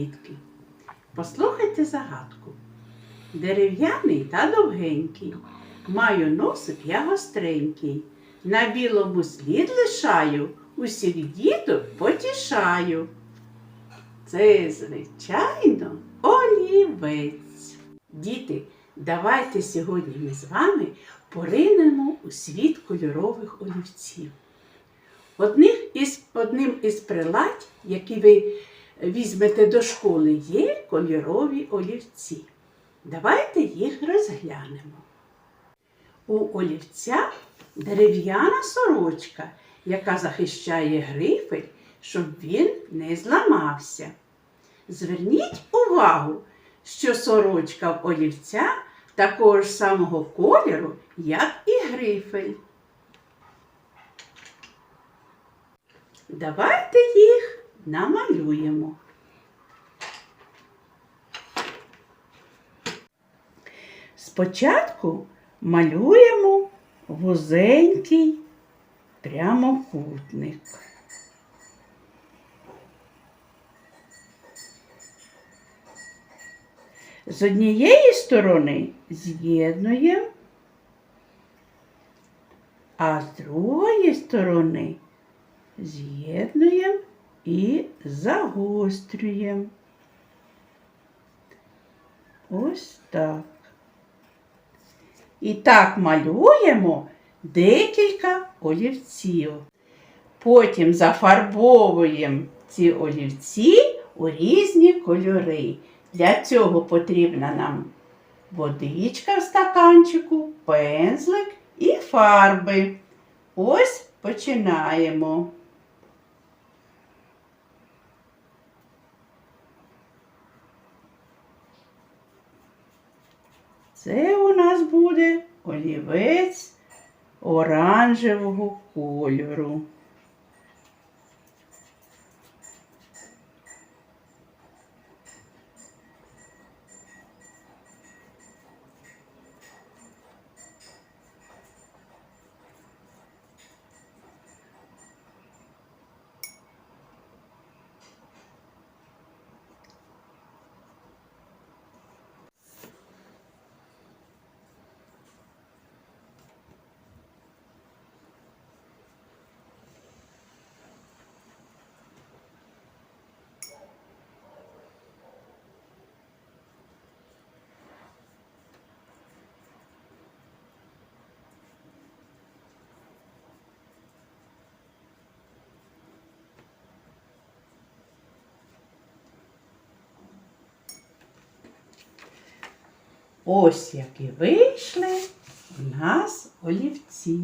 дітки. Послухайте загадку. Дерев'яний та довгенький, маю носик я гостренький. На білому слід лишаю, усіх діток потішаю. Це, звичайно, олівець. Діти, давайте сьогодні ми з вами поринемо у світ кольорових олівців. Одним із, одним із прилад, які ви візьмете до школи, є кольорові олівці. Давайте їх розглянемо. У олівця дерев'яна сорочка, яка захищає грифель, щоб він не зламався. Зверніть увагу, що сорочка в олівця такого ж самого кольору, як і грифель. Давайте їх намалюємо. Спочатку малюємо вузенький прямокутник. З однієї сторони з'єднуємо, а з другої сторони з'єднуємо і загострюємо. Ось так. І так малюємо декілька олівців. Потім зафарбовуємо ці олівці у різні кольори. Для цього потрібна нам водичка в стаканчику, пензлик і фарби. Ось починаємо. Це у нас буде олівець оранжевого кольору. Ось які вийшли у нас олівці.